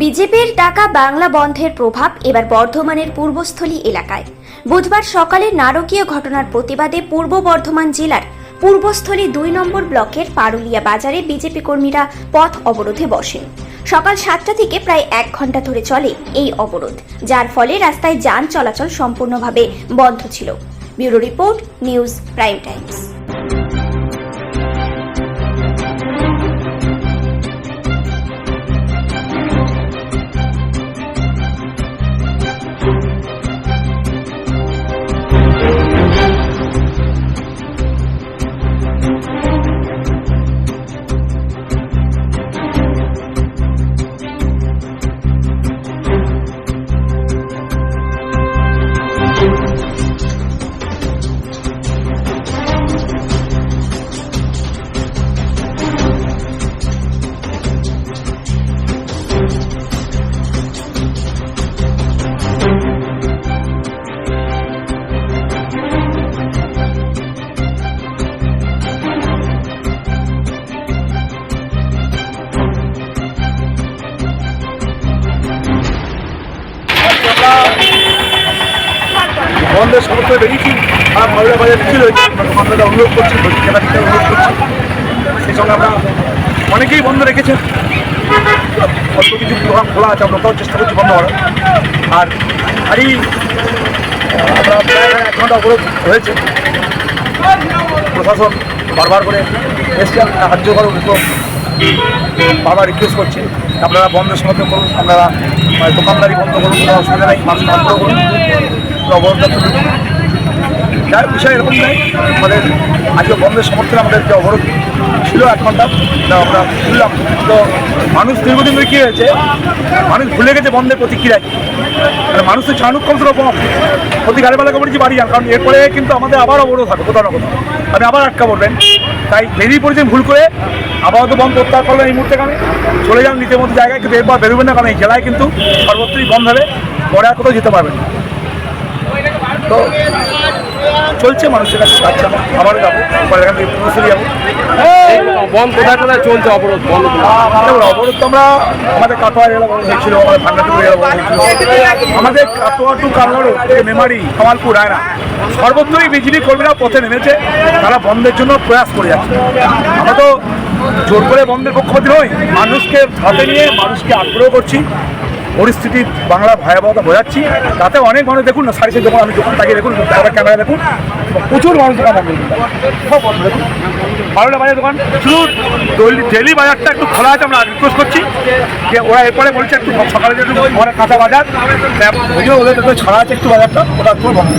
বিজেপির ডাকা বাংলা বন্ধের প্রভাব এবার বর্ধমানের পূর্বস্থলী এলাকায়। বুধবার সকালে নারকীয় ঘটনার প্রতিবাদে পূর্ব বর্ধমান জেলার পূর্বস্থলী দুই নম্বর ব্লকের পারুলিয়া বাজারে বিজেপি কর্মীরা পথ অবরোধে বসেন। সকাল সাতটা থেকে প্রায় এক ঘণ্টা ধরে চলে এই অবরোধ, যার ফলে রাস্তায় যান চলাচল সম্পূর্ণভাবে বন্ধ ছিল। Bureau report, news prime times. সমর্থনে বেরিয়েছি। আর মহিলা বাজার ছিল আমরা অনুরোধ করছি দিতে অনুরোধ করছি। সেই সঙ্গে আমরা অনেকেই বন্ধ রেখেছেন। অল্প কিছু দোকান খোলা আছে, আমরা ওটাও চেষ্টা করছি বন্ধ করার। আর আরই আমরা প্রায় এক ঘণ্টা অবরোধ হয়েছে প্রশাসন বারবার করে এসছে সাহায্য করুন তো বাবা রিকোয়েস্ট করছি। আপনারা বন্ধের সমর্থন করুন, আপনারা মানে দোকানদারি বন্ধ করুন, কোনো অসুবিধা নেই মানুষ বন্ধ করুন। তুলুন যার বিষয় এরকম নেই। আমাদের আজকে বন্ধের সমর্থনে আমাদের যে অবরোধ ছিল এক ঘণ্টা। তা আমরা তুললাম তো মানুষ দীর্ঘদিন ধরে কী হয়েছে? মানুষ ভুলে গেছে বন্ধের প্রতিক্রিয়া কি মানে মানুষের চাণুক্ষমতা কম প্রতি গাড়ি বেলা বাড়ি যান, কারণ এরপরে কিন্তু আমাদের আবার অবরোধ হবে, কোথাও না কোথাও। আপনি আবার আটকা পড়বেন। তাই বেরিয়ে পড়েছেন ভুল করে আবার আপাতত বন্ধ প্রত্যাহার করলেন এই মুহূর্তে কারণে চলে যান নিজের মতো জায়গায়, কিন্তু এরপর বেরোবেন না, কারণ এই জেলায় কিন্তু সর্বত্রই বন্ধ হবে। পরে আর কোথাও যেতে পারবেন। তো চলছে মানুষের কাছে যাচ্ছে আমার। আবারও যাব পরে এখান থেকে পুরোসরি যাব। বন্ধ কোথায় কোথায় চলছে অবরোধ? বন্ধ অবরোধ তো আমরা আমাদের কাটোয়া জেলা বড় হয়েছিল আমাদের ভান্ডারপুর জেলা বড় হয়েছিল। আমাদের কাটোয়া টু থেকে মেমারি কামালপুর রায়না সর্বত্রই বিজেপি কর্মীরা পথে নেমেছে তারা বন্ধের জন্য প্রয়াস করে যাচ্ছে। আমরা তো জোর করে বন্ধের পক্ষপাতি নই মানুষকে হাতে নিয়ে মানুষকে আগ্রহ করছি। পরিস্থিতি বাংলা ভয়াবহতা বোঝাচ্ছি। তাতে অনেক মানুষ দেখুন না সাড়ে যখন আমি দোকান তাকিয়ে দেখুন, তারপর ক্যামেরা দেখুন। প্রচুর মানুষ দোকান বন্ধ বারোটা বাজার দোকান। শুধু ডেলি বাজারটা একটু খোলা আছে, আমরা রিকোয়েস্ট করছি। যে ওরা এরপরে বলছে একটু সকালে যে ঘরে কাঁচা বাজার ওদের ছড়া আছে একটু বাজারটা, ওটা একটু বন্ধ